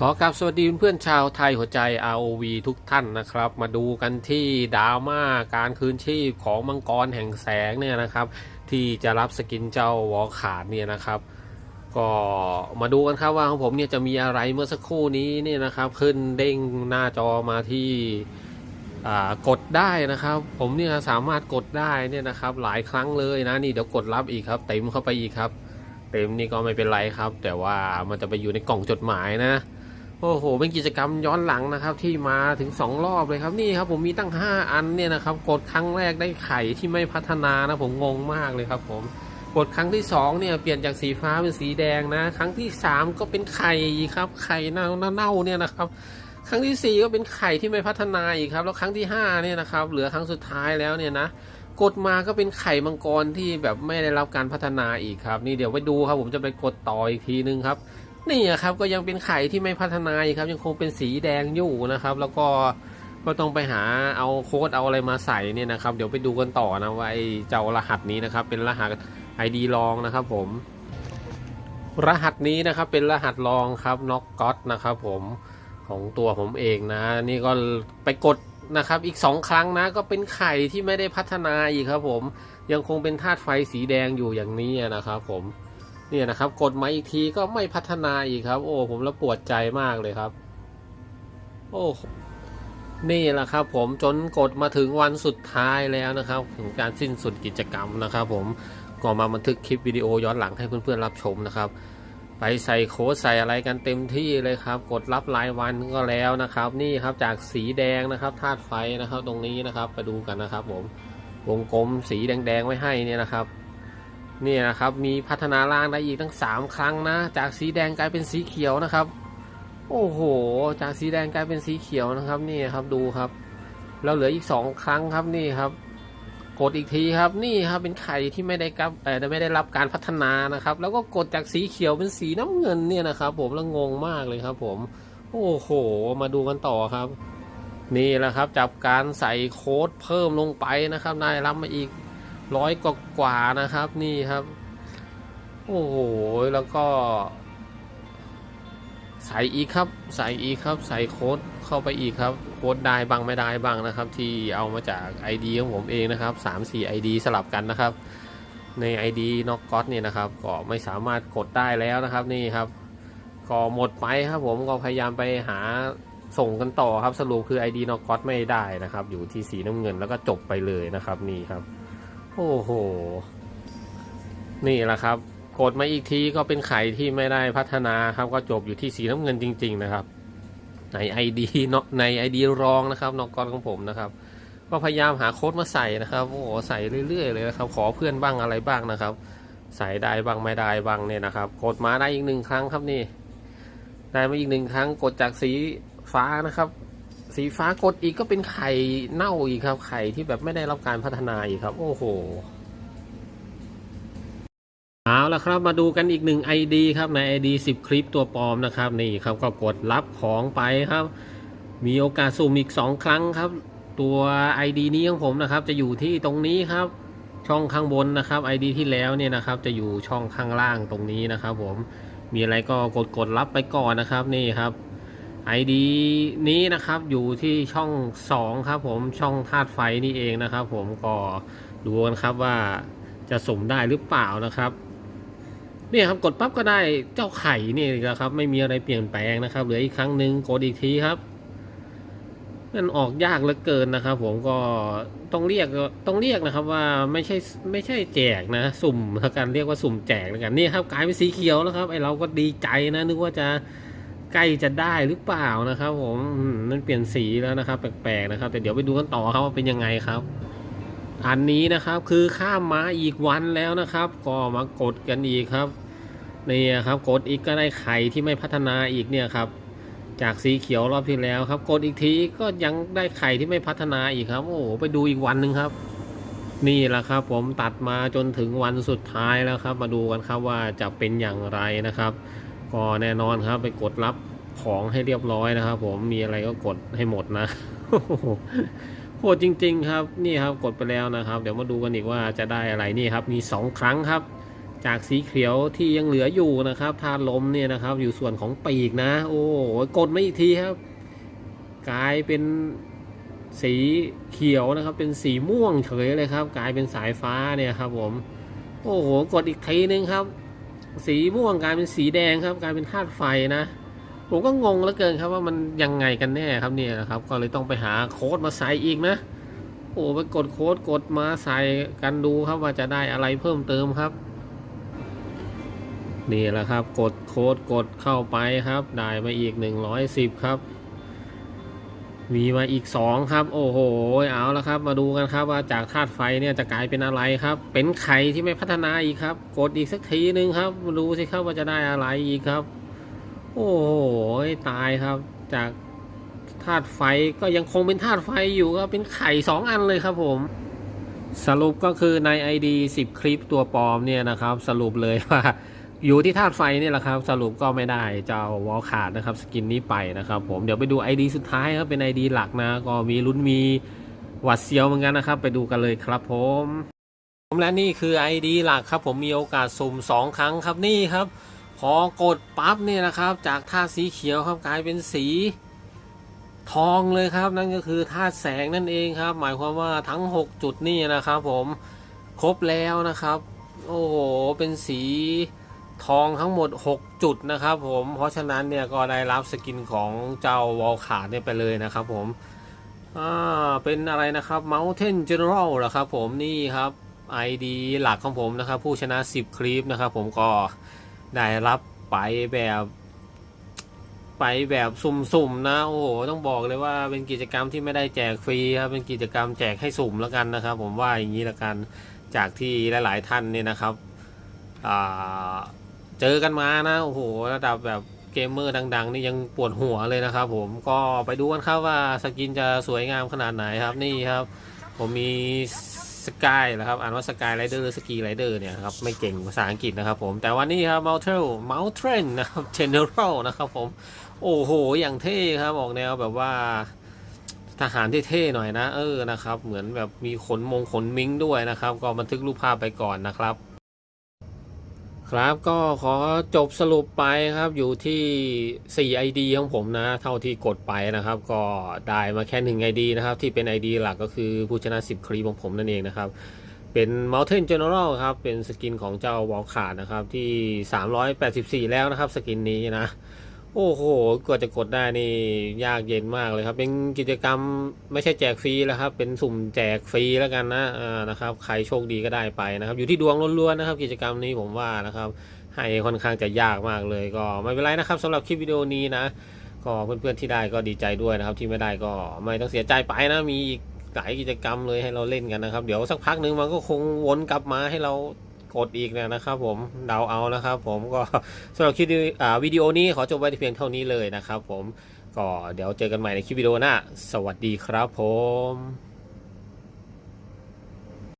ขอกราบสวัสดีเพื่อนชาวไทยหัวใจ ROV ทุกท่านนะครับ มาดูกันที่ดราม่าการคืนชีพของมังกรแห่งแสงเนี่ยนะครับ ที่จะรับสกินเจ้าวอลขาดเนี่ยนะครับ ก็มาดูกันครับว่าของผมเนี่ยจะมีอะไรเมื่อสักครู่นี้เนี่ยนะครับขึ้นเด้งหน้าจอมาที่กดได้นะครับ ผมเนี่ยสามารถกดได้เนี่ยนะครับ หลายครั้งเลยนะนี่เดี๋ยวกดรับอีกครับ เต็มเข้าไปอีกครับ เต็มนี่ก็ไม่เป็นไรครับ แต่ว่ามันจะไปอยู่ในกล่องจดหมายนะ โอ้โห เป็นกิจกรรมย้อนหลังนะครับ ที่มาถึง 2 รอบเลยครับนี่ครับ ผมมีตั้ง 5 อันเนี่ยนะครับ กดครั้งแรกได้ไข่ที่ไม่พัฒนานะผมงงมากเลยครับ ผมกดครั้งที่2เนี่ยเปลี่ยนจากสีฟ้าเป็นสีแดงนะ ครั้งที่ 3 ก็เป็นไข่ครับไข่เน่าเน่าเนี่ยนะครับ ครั้งที่ 4 ก็เป็นไข่ที่ไม่พัฒนาอีกครับ แล้วครั้งที่5เนี่ยนะครับเหลือครั้งสุดท้ายแล้วเนี่ยนะกดมาก็เป็นไข่มังกรที่แบบไม่ได้รับการพัฒนาอีกครับ นี่เดี๋ยวไปดูครับ ผมจะไปกดต่ออีกทีนึงครับ นี่ครับก็ยังเป็นไข่ที่ไม่พัฒนาอีกครับยังคงเป็นสีแดงอยู่นะครับ แล้วก็ก็ต้องไปหาเอาโค้ดเอาอะไรมาใส่เนี่ยนะครับ เดี๋ยวไปดูกันต่อนะว่าไอ้เจ้ารหัสนี้นะครับ เป็นรหัส ID ลองนะครับ ผม รหัสนี้นะครับเป็นรหัสลองครับน็อกก็ตนะครับ ผมของตัวผมเองนะ นี่ก็ไปกดนะครับอีกสองครั้งนะก็เป็นไข่ที่ไม่ได้พัฒนาอีกครับ ผมยังคงเป็นธาตุไฟสีแดงอยู่อย่างนี้นะครับ ผม เนี่ยนะครับกดมาอีกทีก็ไม่พัฒนาอีกครับ โอ้ผมแล้วปวดใจมากเลยครับ โอ้นี่แหละครับผมจนกดมาถึงวันสุดท้ายแล้วนะครับ ถึงการสิ้นสุดกิจกรรมนะครับ ผมก็มาบันทึกคลิปวิดีโอย้อนหลังให้เพื่อนๆรับชมนะครับ ไปใส่โค้ดใส่อะไรกันเต็มที่เลยครับ กดรับรายวันก็แล้วนะครับ นี่ครับจากสีแดงนะครับธาตุไฟนะครับตรงนี้นะครับไปดูกันนะครับ ผมวงกลมสีแดงๆไว้ให้เนี่ยนะครับ นี่นะครับมีพัฒนาร่างได้อีกตั้ง 3 ครั้งนะ จากสีแดงกลายเป็นสีเขียวนะครับ โอ้โห จากสีแดงกลายเป็นสีเขียวนะครับนี่ครับดูครับแล้วเหลืออีก 2 ครั้งครับนี่ครับ กดอีกทีครับนี่ครับเป็นไข่ที่ไม่ได้กับเออไม่ได้รับการพัฒนานะครับ แล้วก็กดจากสีเขียวเป็นสีน้ำเงินเนี่ยนะครับ ผมแล้วงงมากเลยครับ ผมโอ้โห มาดูกันต่อครับ นี่แหละครับจับการใส่โค้ดเพิ่มลงไปนะครับนายรับมาอีก ร้อยกว่าๆนะครับนี่ครับ โอ้โห แล้วก็ ใส่อีกครับ ใส่อีกครับ ใส่โค้ดเข้าไปอีกครับ โค้ดได้บ้างไม่ได้บ้างนะครับ ที่เอามาจาก ID ของผมเองนะครับ 3 4 ID สลับกันนะครับ ใน ID น็อกก็ตเนี่ยนะครับ ก็ไม่สามารถกดได้แล้วนะครับนี่ครับก็หมดไปครับผมก็พยายามไปหาส่งกันต่อครับสรุปคือ ID น็อกก็ตไม่ได้นะครับ อยู่ที่สีน้ำเงินแล้วก็จบไปเลยนะครับนี่ครับ โอ้โห นี่แหละครับ กดมาอีกทีก็เป็นไข่ที่ไม่ได้พัฒนาครับ ก็จบอยู่ที่สีน้ำเงินจริง ๆ นะครับ ใน ID เนาะใน ID รองนะครับนอกกอนของผมนะครับ ก็พยายามหาโค้ดมาใส่นะครับโอ้โหใส่เรื่อย ๆ เลยนะครับ ขอเพื่อนบ้างอะไรบ้างนะครับ ใส่ได้บ้างไม่ได้บ้างเนี่ยนะครับ กดมาได้อีกหนึ่งครั้งครับนี่ ได้มาอีกหนึ่งครั้งกดจากสีฟ้านะครับ สีฟ้ากดอีกก็เป็นไข่เน่าอีกครับ ไข่ที่แบบไม่ได้รับการพัฒนาอีกครับ โอ้โหเอาละครับมาดูกันอีกหนึ่ง ID ครับใน ID 10 คลิปตัวปลอมนะครับนี่ครับก็กดรับของไปครับ มีโอกาสสุ่มอีก 2 ครั้งครับ ตัว ID นี้ของผมนะครับ จะอยู่ที่ตรงนี้ครับ ช่องข้างบนนะครับ ID ที่แล้วเนี่ยนะครับ จะอยู่ช่องข้างล่างตรงนี้นะครับ ผมมีอะไรก็กดกดรับไปก่อนนะครับนี่ครับ ID นี้นะครับอยู่ที่ช่อง 2 ครับผมช่องธาตุไฟนี่เองนะครับ ผมก็ดูกันครับว่าจะสุ่มได้หรือเปล่านะครับเนี่ยครับกดปั๊บก็ได้เจ้าไข่นี่แหละครับ ไม่มีอะไรเปลี่ยนแปลงนะครับเหลืออีกครั้งหนึ่งกดอีกทีครับมันออกยากเหลือเกินนะครับ ผมก็ต้องเรียกต้องเรียกนะครับว่าไม่ใช่ไม่ใช่แจกนะ สุ่มแล้วกันเรียกว่าสุ่มแจกแล้วกันนี่ครับกลายเป็นสีเขียวแล้วครับไอเราก็ดีใจนะนึกว่าจะ ใกล้จะได้หรือเปล่านะครับผมอืมมันเปลี่ยนสีแล้วนะครับ แปลกๆนะครับ แต่เดี๋ยวไปดูกันต่อครับว่าเป็นยังไงครับ อันนี้นะครับคือข้ามมาอีกวันแล้วนะครับ ก็มากดกันอีกครับนี่ครับกดอีกก็ได้ไข่ที่ไม่พัฒนาอีกเนี่ยครับจากสีเขียวรอบที่แล้วครับ กดอีกทีก็ยังได้ไข่ที่ไม่พัฒนาอีกครับ โอ้โหไปดูอีกวันหนึ่งครับ นี่แหละครับ ผมตัดมาจนถึงวันสุดท้ายแล้วครับ มาดูกันครับว่าจะเป็นอย่างไรนะครับ ก็แน่นอนครับ ไปกดรับของให้เรียบร้อยนะครับ ผมมีอะไรก็กดให้หมดนะโหดจริง ๆ ครับนี่ครับกดไปแล้วนะครับ เดี๋ยวมาดูกันอีกว่าจะได้อะไรนี่ครับ มี 2 ครั้งครับ จากสีเขียวที่ยังเหลืออยู่นะครับธาตุลมเนี่ยนะครับ อยู่ส่วนของปีกนะ โอ้โหกดไม่อีกทีครับ กลายเป็นสีเขียวนะครับ เป็นสีม่วงเฉยเลยครับ กลายเป็นสายฟ้าเนี่ยครับ ผม โอ้โหกดอีกทีนึงครับ สีม่วงกลายเป็นสีแดงครับ กลายเป็นธาตุไฟนะ ผมก็งงเหลือเกินครับว่ามันยังไงกันแน่ครับเนี่ยนะครับ ก็เลยต้องไปหาโค้ดมาใส่อีกนะโอ้ไปกดโค้ดกดมาใส่กันดูครับว่าจะได้อะไรเพิ่มเติมครับนี่แหละครับ กดโค้ดกดเข้าไปครับ ได้มาอีก 110 ครับ มีมาอีก 2 ครับ โอ้โห เอาละครับ มาดูกันครับว่าจากธาตุไฟเนี่ยจะกลายเป็นอะไรครับ เป็นไข่ที่ไม่พัฒนาอีกครับ กดอีกสักทีนึงครับมาดูสิครับว่าจะได้อะไรอีกครับ โอ้โห ตายครับ จากธาตุไฟก็ยังคงเป็นธาตุไฟอยู่ครับเป็นไข่ 2 อันเลยครับผมสรุปก็คือใน ID 10 คลิปตัวปลอมเนี่ยนะครับ สรุปเลยว่า อยู่ที่ธาตุไฟนี่แหละครับสรุปก็ไม่ได้เจ้าวอลขาดนะครับสกินนี้ไปนะครับผมเดี๋ยวไปดู ID สุดท้ายครับเป็น ID หลักนะ ก็มีลุ้นมีหวัดเสียวเหมือนกันนะครับ ไปดูกันเลยครับผมผมและนี่คือ ID หลักครับผมมีโอกาสสุ่ม2 ครั้งครับนี่ครับ พอกดปั๊บเนี่ยนะครับ จากธาตุสีเขียวครับกลายเป็นสี ทองเลยครับนั่นก็คือธาตุแสงนั่นเองครับ หมายความว่าทั้ง 6 จุดนี่นะครับ ผมครบแล้วนะครับ โอ้โหเป็นสี ทองทั้งหมด 6 จุดนะครับผมเพราะฉะนั้นเนี่ยก็ได้รับสกินของเจ้าวอลขาดเนี่ยไปเลยนะครับผมอ่าเป็นอะไรนะครับ Mountain General เหรอครับผมนี่ครับ ID หลักของผมนะครับ ผู้ชนะ 10 คลิปนะครับผมก็ได้รับไปแบบไปแบบสุ่มๆนะโอ้โหต้องบอกเลยว่าเป็นกิจกรรมที่ไม่ได้แจกฟรีครับเป็นกิจกรรมแจกให้สุ่มแล้วกันนะครับ ผมว่าอย่างนี้ละกันจากที่หลาย ๆ ท่านเนี่ยนะครับอ่า เจอกันมานะ โอ้โห ระดับแบบเกมเมอร์ดัง ๆ นี่ยังปวดหัวเลยนะครับผมก็ไปดูกันครับว่าสกินจะสวยงามขนาดไหนครับนี่ครับ ผมมีสกายนะครับอ่านว่าสกายไรเดอร์สกีไรเดอร์เนี่ยครับไม่เก่งภาษาอังกฤษนะครับผมแต่วันนี้ครับ Mountain Mountain นะครับ General นะครับผมโอ้โห อย่างเท่ครับออกแนวแบบว่าทหารที่เท่หน่อยนะ เออนะครับ เหมือนแบบมีขนมงขนมิงด้วยนะครับ ก็บันทึกรูปภาพไปก่อนนะครับ ครับก็ขอจบสรุปไปครับอยู่ที่ 4 ID ของผมนะ เท่าที่กดไปนะครับ ก็ได้มาแค่ 1 ID นะครับ ที่เป็น ID หลักก็คือผู้ชนะ 10 ครีของผมนั่นเองนะครับ เป็น Mountain General ครับ เป็นสกินของเจ้าวอลขาดนะครับ ที่ 384 แล้วนะครับ สกินนี้นะ โอ้โหกว่าจะกดได้นี่ยากเย็นมากเลยครับ เป็นกิจกรรมไม่ใช่แจกฟรีแล้วครับ เป็นสุ่มแจกฟรีแล้วกันนะอ่านะครับ ใครโชคดีก็ได้ไปนะครับ อยู่ที่ดวงล้วนๆนะครับ กิจกรรมนี้ผมว่านะครับ ให้ค่อนข้างจะยากมากเลย ก็ไม่เป็นไรนะครับสำหรับคลิปวิดีโอนี้นะ ก็เพื่อนๆที่ได้ก็ดีใจด้วยนะครับ ที่ไม่ได้ก็ไม่ต้องเสียใจไปนะมีอีกหลายกิจกรรมเลยให้เราเล่นกันนะครับ เดี๋ยวสักพักหนึ่งมันก็คงวนกลับมาให้เรา กดอีกนะครับผมเดาเอานะครับ ผมก็สำหรับคลิปวิดีโอนี้ขอจบไว้เพียงเท่านี้เลยนะครับ ผมก็เดี๋ยวเจอกันใหม่ในคลิปวิดีโอหน้า สวัสดีครับผม